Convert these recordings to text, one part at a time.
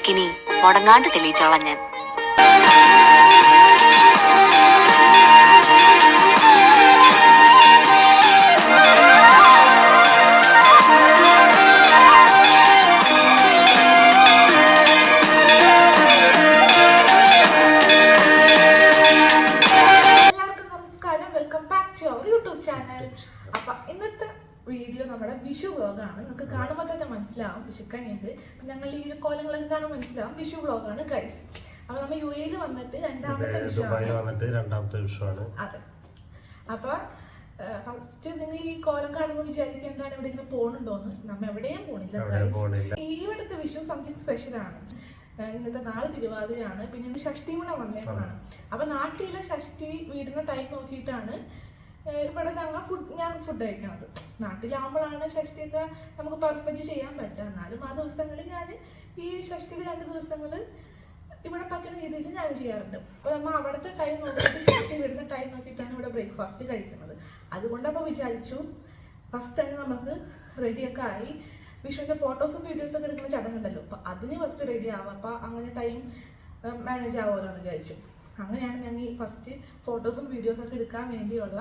കണക്കിനി മുടങ്ങാണ്ട് തെളിയിച്ചോളാം ഞാൻ. ഞങ്ങൾ ഈ ഒരു കോലങ്ങളൊക്കെ കാണാൻ മനസ്സിലാവും. വിഷു വ്ളോഗാണ് ഗൈസ് അപ്പൊ നമ്മൾ യു എയിൽ വന്നിട്ട് രണ്ടാമത്തെ ദുബായിൽ വിഷുവാണ് വന്നിട്ട് രണ്ടാമത്തെ വിഷുവാണ് അതെ. അപ്പൊ ഫസ്റ്റ് നിങ്ങൾ ഈ കോലം കാണുമ്പോൾ വിചാരിക്കും എന്താണ് ഇങ്ങനെ പോണുണ്ടോന്ന്. നമ്മ എവിടെയും പോണില്ല. ഈ ഇവിടുത്തെ വിഷു സംതിങ് സ്പെഷ്യൽ ആണ്. ഇന്നത്തെ നാളെ തിരുവാതിരയാണ്. പിന്നെ ഇന്ന് ഷഷ്ടി കൂടെ വന്നേക്കാണ്. അപ്പൊ നാട്ടിലെ ഷഷ്ടി വീടിന്റെ ടൈം നോക്കിയിട്ടാണ് ഇവിടെ ഞങ്ങൾ ഫുഡ് ഞാൻ ഫുഡ് കഴിക്കണത്. നാട്ടിലാകുമ്പോഴാണ് ഷഷ്ടിയൊക്കെ നമുക്ക് പെർഫെക്റ്റ് ചെയ്യാൻ പറ്റുക. എന്നാലും ആ ദിവസങ്ങളിൽ ഞാൻ ഈ ഷഷ്ടിയുടെ രണ്ട് ദിവസങ്ങൾ ഇവിടെ പറ്റുന്ന രീതിയിൽ ഞാൻ ചെയ്യാറുണ്ട്. അപ്പോൾ നമ്മൾ അവിടുത്തെ ടൈം നോക്കിയിട്ട് ഷഷ്ടി വരുന്ന ടൈം നോക്കിയിട്ടാണ് ഇവിടെ ബ്രേക്ക്ഫാസ്റ്റ് കഴിക്കുന്നത്. അതുകൊണ്ട് അപ്പോൾ വിചാരിച്ചു ഫസ്റ്റ് ടൈം നമുക്ക് റെഡിയൊക്കെ ആയി. വിഷുവിന്റെ ഫോട്ടോസും വീഡിയോസും ഒക്കെ എടുക്കുന്ന ചടങ്ങുണ്ടല്ലോ. അപ്പോൾ അതിന് ഫസ്റ്റ് റെഡി ആവാം. അപ്പോൾ അങ്ങനെ ടൈം മാനേജ് ആവുമല്ലോ എന്ന് വിചാരിച്ചു. അങ്ങനെയാണ് ഞങ്ങൾ ഈ ഫസ്റ്റ് ഫോട്ടോസും വീഡിയോസും ഒക്കെ എടുക്കാൻ വേണ്ടിയുള്ള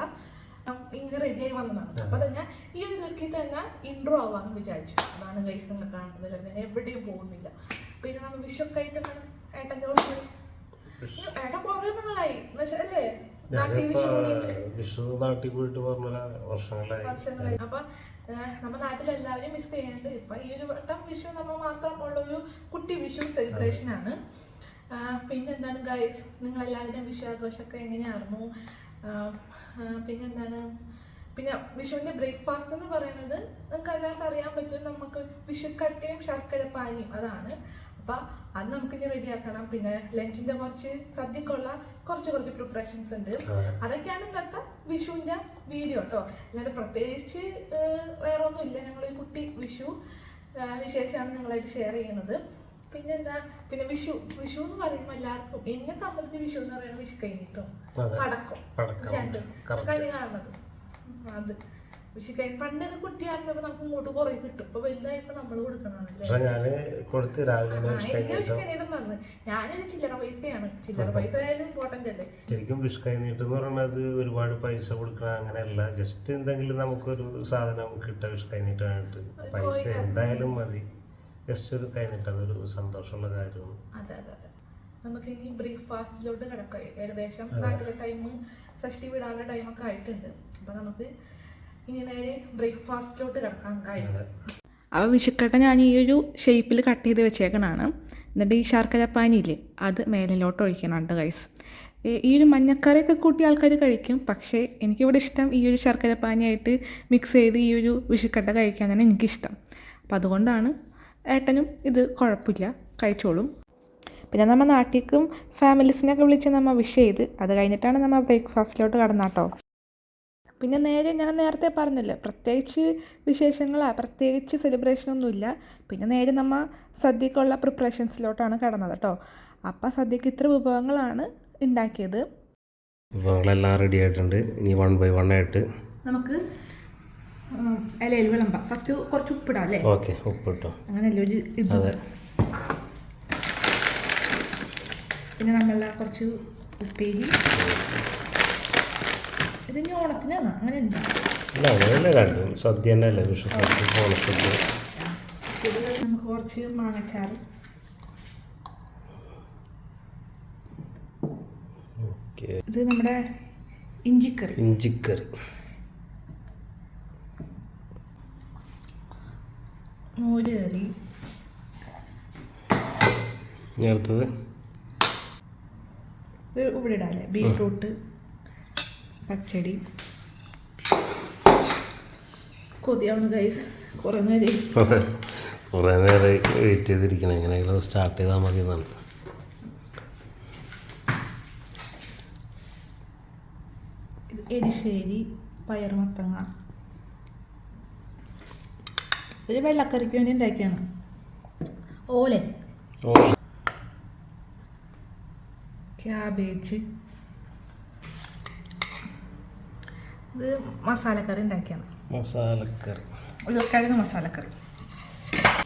ഇങ്ങനെ റെഡിയായി വന്നതാണ്. അപ്പൊ തന്നെ ഈ ഒരു ലുക്കിൽ തന്നെ ഇൻട്രോ ആവാന്ന് വിചാരിച്ചു. അതാണ് ഗൈസ് നിങ്ങൾ കാണുന്നത്. അല്ലെങ്കിൽ എവിടെയും പോകുന്നില്ല. പിന്നെ നമ്മൾ വിഷൊക്കെ ആയിട്ട് ഏട്ടന്റെ ഏട്ടൻ കുറേ നാളായി. നാട്ടിൽ വിഷു നാട്ടിൽ പോയിട്ട് വർഷങ്ങളായി. അപ്പൊ ഏഹ്, നമ്മുടെ നാട്ടിലെല്ലാവരും മിസ് ചെയ്യുന്നുണ്ട് ഇപ്പൊ ഈ ഒരു വട്ടം വിഷു നമ്മൾ മാത്രം ഉള്ള ഒരു കുട്ടി വിഷു സെലിബ്രേഷൻ ആണ്. പിന്നെന്താണ് ഗൈസ് നിങ്ങൾ എല്ലാവരുടെയും വിഷു ആഘോഷമൊക്കെ എങ്ങനെയായിരുന്നു പിന്നെന്താണ്? പിന്നെ വിഷുവിന്റെ ബ്രേക്ക്ഫാസ്റ്റ് എന്ന് പറയുന്നത് നിങ്ങൾക്ക് എല്ലാവർക്കും അറിയാൻ പറ്റും. നമുക്ക് വിഷുക്കട്ടയും ശർക്കര പാനിയും അതാണ്. അപ്പം അത് നമുക്ക് ഇനി റെഡിയാക്കണം പിന്നെ ലഞ്ചിന്റെ കുറച്ച് സദ്യക്കുള്ള കുറച്ച് കുറച്ച് പ്രിപ്പറേഷൻസ് ഉണ്ട്. അതൊക്കെയാണ് ഇന്നത്തെ വിഷുവിന്റെ വീഡിയോ കേട്ടോ അല്ലാണ്ട് പ്രത്യേകിച്ച് വേറെ ഒന്നും ഇല്ല ഞങ്ങൾ ഈ കുട്ടി വിഷു വിശേഷമാണ് നിങ്ങളായിട്ട് ഷെയർ ചെയ്യുന്നത്. പിന്നെന്താ? പിന്നെ വിഷു വിഷു എന്ന് പറയുമ്പോൾ എല്ലാവർക്കും എന്നെ സംബന്ധിച്ച് വിഷു എന്ന് പറയുന്നത് വിഷു കഴിഞ്ഞിട്ടോ. പടക്കം. രണ്ട്. കണി കാണുന്നത്. അത്. വിഷു കഴിഞ്ഞ് പണ്ടൊക്കെ കുട്ടിയായിരുന്നപ്പോൾ നമുക്ക് ഇങ്ങോട്ട് കുറേ കിട്ടും. ഇപ്പൊ വലുതായപ്പോ നമ്മൾ കൊടുക്കണമല്ലേ ഞാൻ കൊടുത്ത് രാവിലെ ഞാനൊരു ചില്ലറ പൈസയാണ്. ചില്ലറ പൈസ ആയാലും ഇമ്പോർട്ടന്റ് അല്ലേ? ശരിക്കും വിഷു കഴിഞ്ഞിട്ട് എന്ന് പറയുന്നത് ഒരുപാട് പൈസ കൊടുക്കണം അങ്ങനെയല്ല. ജസ്റ്റ് എന്തെങ്കിലും നമുക്കൊരു സാധനം കിട്ടുക വിഷു കഴിഞ്ഞിട്ടായിട്ട്. പൈസ എന്തായാലും മതി. ജസ്റ്റ് ഒരു കഴിഞ്ഞിട്ട് അതൊരു സന്തോഷമുള്ള കാര്യമാണ്. അതെ അതെ അതെ. നമുക്ക് ഇനി ബ്രേക്ക്ഫാസ്റ്റിലോട്ട് കിടക്കാം. ഏകദേശം നാട്ടിലെ ടൈം ഷഷ്ടി വിടാനുള്ള ടൈമൊക്കെ ആയിട്ടുണ്ട്. അപ്പൊ നമുക്ക് ഇനി നേരെ ബ്രേക്ക്ഫാസ്റ്റിലോട്ട് കിടക്കാം കാര്യം അപ്പോൾ വിഷുക്കട്ട ഞാൻ ഈ ഒരു ഷേപ്പിൽ കട്ട് ചെയ്ത് വെച്ചേക്കണാണ്. എന്നിട്ട് ഈ ശർക്കര പാനിയില്ലേ അത് മേലിലോട്ട് ഒഴിക്കണം ഗൈസ് ഈ ഒരു മഞ്ഞക്കറിയൊക്കെ കൂട്ടി ആൾക്കാർ കഴിക്കും. പക്ഷേ എനിക്കിവിടെ ഇഷ്ടം ഈ ഒരു ശർക്കര പാനിയായിട്ട് മിക്സ് ചെയ്ത് ഈ ഒരു വിഷുക്കട്ട കഴിക്കാനാണ് എനിക്കിഷ്ടം. അപ്പം അതുകൊണ്ടാണ് ഏട്ടനും ഇത് കുഴപ്പമില്ല കഴിച്ചോളും. പിന്നെ നമ്മൾ നാട്ടിലേക്കും ഫാമിലീസിനെയൊക്കെ വിളിച്ച് നമ്മൾ വിഷ് ചെയ്ത് അത് കഴിഞ്ഞിട്ടാണ് നമ്മൾ ബ്രേക്ക്ഫാസ്റ്റിലോട്ട് കടന്നാട്ടോ. പിന്നെ നേരെ ഞാൻ നേരത്തെ പറഞ്ഞില്ല പ്രത്യേകിച്ച് വിശേഷങ്ങളാ പ്രത്യേകിച്ച് സെലിബ്രേഷനൊന്നുമില്ല പിന്നെ നേരെ നമ്മൾ സദ്യക്കുള്ള പ്രിപ്പറേഷൻസിലോട്ടാണ് കടന്നത് കേട്ടോ അപ്പം സദ്യക്ക് ഇത്ര വിഭവങ്ങളാണ് ഉണ്ടാക്കിയത് വിഭവങ്ങളെല്ലാം റെഡി ആയിട്ടുണ്ട്. ഇനി വൺ ബൈ വൺ ആയിട്ട് നമുക്ക് ഇലയിൽ വിളമ്പ ഫസ്റ്റ് കുറച്ച് ഉപ്പിടാം അല്ലേ? ഓക്കെ ഉപ്പിട്ടോ. അങ്ങനെയല്ലേ ഒരു ഇത്. പിന്നെ നമ്മൾ കുറച്ച് ഉപ്പേരി. ഇത് ഇനി ഓണത്തിനാണ്? അങ്ങനെ അല്ല അങ്ങനെയല്ല രണ്ടും സദ്യ തന്നെ അല്ലേ വിഷു സദ്യ ഓണസദ്യ. നമുക്ക് കുറച്ച് മാങ്ങച്ചാറ്. ഇത് നമ്മുടെ ഇഞ്ചിക്കറി. ഇഞ്ചിക്കറി. മോര് കറി. അടുത്തത്? ഇവിടെ ഇടാല്ലേ? ബീട്രൂട്ട് പച്ചടി. കൊതിയാണ് ഗൈസ് കുറേ നേരം കുറേ നേരം വെയിറ്റ് ചെയ്തിരിക്കണം. എങ്ങനെയെങ്കിലും സ്റ്റാർട്ട് ചെയ്താൽ മതി എന്നാണ്. എരിശ്ശേരി പയർ പയറുമത്തങ്ങ ഇത് വെള്ളക്കറിക്ക് വേണ്ടി ഉണ്ടാക്കിയാണ്. ഓലെ. ക്യാബേജ്. ഇത് മസാലക്കറി ഉണ്ടാക്കിയാണ്. മസാലക്കറി. ഉരുളക്കിഴങ്ങ് മസാലക്കറി.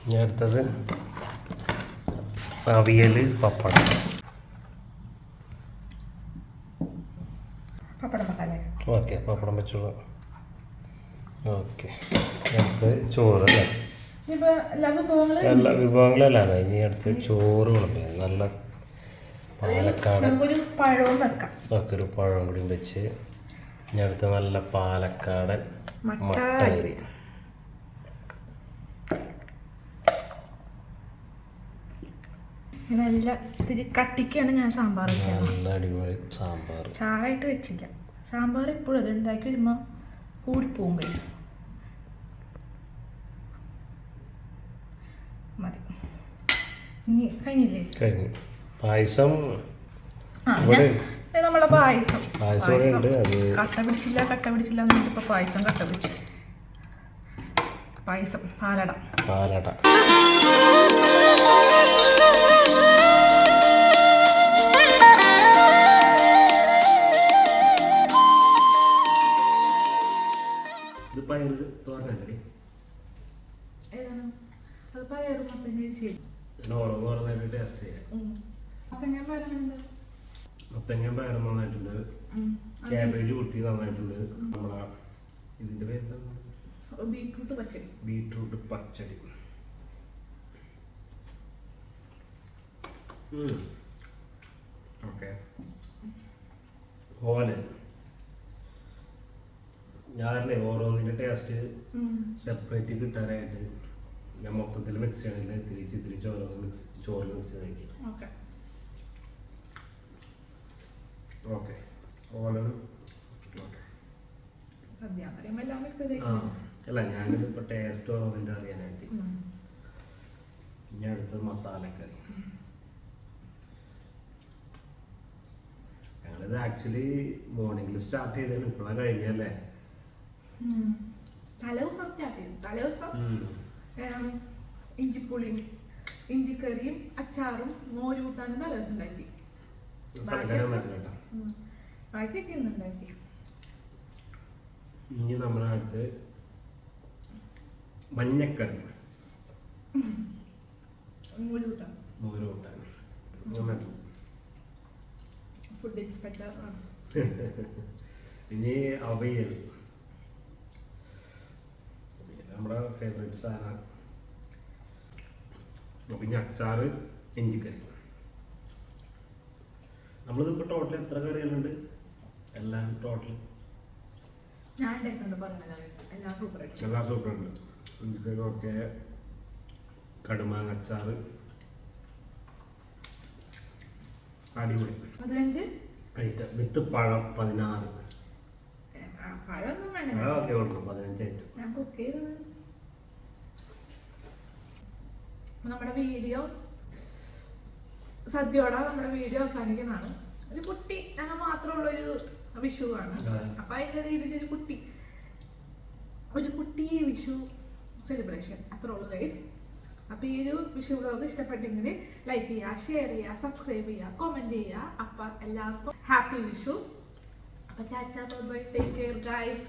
ഇനി അടുത്തത് അവിയൽ പപ്പടം. പപ്പടം മസാല ഓക്കെ പപ്പടം വെച്ചോളൂ. ഓക്കെ. അടുത്ത് ചോറ് അല്ലേ എല്ലാ വിഭവങ്ങളും എല്ലാ വിഭവങ്ങളല്ല ഇനി അടുത്ത് ചോറ് വിളമ്പി നല്ല പാലക്കാട്. നമുക്കൊരു പഴവും കൂടി വെച്ച് ഇനി അടുത്ത് നല്ല പാലക്കാടൻ മട്ടായി. നല്ല ഇത്തിരി കട്ടിക്കാണ് ഞാൻ സാമ്പാർ നല്ല അടിപൊളി സാമ്പാർ. ചാറായിട്ട് വെച്ചില്ല. സാമ്പാർ എപ്പോഴും അത് ഉണ്ടാക്കി വരുമ്പോൾ കൂടിപ്പോവും കൈ മതി. ഇനി കഴിഞ്ഞില്ലേ? കഴിഞ്ഞു. പായസം നമ്മളെ പായസം. കട്ട പിടിച്ചില്ല കട്ട പിടിച്ചില്ല എന്ന് പായസം കട്ട പിടിച്ചു. പായസം പാലട. പാലട. പിന്നെ ഓരോന്ന് പറഞ്ഞായിട്ട് ടേസ്റ്റ് ചെയ്യാം. മത്തങ്ങ പയറ് നന്നായിട്ടുണ്ട്. ക്യാബേജ് കുട്ടി നന്നായിട്ടുണ്ട്. നമ്മളെ ഇതിന്റെ പേര് beetroot pachadi. Beetroot pachadi. Okay. ഓല ഞാനല്ലേ ഓരോന്നിന്റെ ടേസ്റ്റ് സെപ്പറേറ്റ് കിട്ടാനായിട്ട് ഞാൻ മൊത്തത്തിൽ മിക്സ് ചെയ്യണില്ല. തിരിച്ച് തിരിച്ച് ഓരോന്ന് മിക്സ് ചോറ് മിക്സ് ചെയ്ത് ഓക്കെ. ഓല അല്ല ഞാനിത് ഇപ്പൊ ടേസ്റ്റ് ഓരോന്നിന്റെ അറിയാനായിട്ട്. ഇനി അടുത്തത് മസാലക്കറി. ഞങ്ങളിത് ആക്ച്വലി മോർണിംഗിൽ സ്റ്റാർട്ട് ചെയ്തതാണ് ഇപ്പോഴാണ് കഴിഞ്ഞല്ലേ തലേദിവസം സ്റ്റാർട്ട് ചെയ്തു. തലേദിവസം ഇഞ്ചിപ്പുളിയും ഇഞ്ചിക്കറിയും അച്ചാറും മോരൂട്ടാനും തലേദിവസം ഉണ്ടാക്കി. ബാക്കിയൊക്കെ ഇന്ന് ഉണ്ടാക്കി. ഇനി നമ്മുടെ അടുത്ത് മഞ്ഞക്കറി. മോര് കൂട്ടാൻ വന്നിട്ടുണ്ട് ഫുഡ് എക്സ്പെക്ടർ ഇനി അവയൽ. നമ്മുടെ ഫേവറേറ്റ് സാധനമാണ് പിന്നെ അച്ചാറ് ഇഞ്ചിക്കറി. നമ്മളിതിപ്പോൾ ടോട്ടൽ എത്ര കറികളുണ്ട്? എല്ലാം ടോട്ടൽ എല്ലാം സൂപ്പറുണ്ട് ഇഞ്ചിക്കറി ഒക്കെ. കടുമാങ്ങ അച്ചാറ് അടിപൊളി. ഐറ്റം. വിത്ത് പഴം പതിനാറ്. ആ, പഴമൊന്നും വേണ്ട. ഉള്ളൂ പതിനഞ്ച് ഐറ്റം. ഞാൻ കുക്ക് ചെയ്തത്. നമ്മുടെ വീഡിയോ സദ്യയോടെ നമ്മുടെ വീഡിയോ അവസാനിക്കുന്നതാണ്. ഒരു കുട്ടി ഞങ്ങൾ മാത്രമുള്ള ഒരു വിഷുവാണ്. അപ്പൊ അതിന്റെ രീതിയിൽ ഒരു കുട്ടി ഒരു കുട്ടി വിഷു സെലിബ്രേഷൻ അത്ര ഉള്ളൂ ഗൈസ് അപ്പൊ ഈ ഒരു വിഷു ബ്ലോഗ് ഇഷ്ടപ്പെട്ടെങ്കിൽ ലൈക്ക് ചെയ്യുക ഷെയർ ചെയ്യുക സബ്സ്ക്രൈബ് ചെയ്യുക കോമെന്റ് ചെയ്യുക. അപ്പൊ എല്ലാവർക്കും ഹാപ്പി വിഷു. അപ്പൊ ചാച്ചാ ബൈ ടേക്ക് കെയർ ഗൈസ്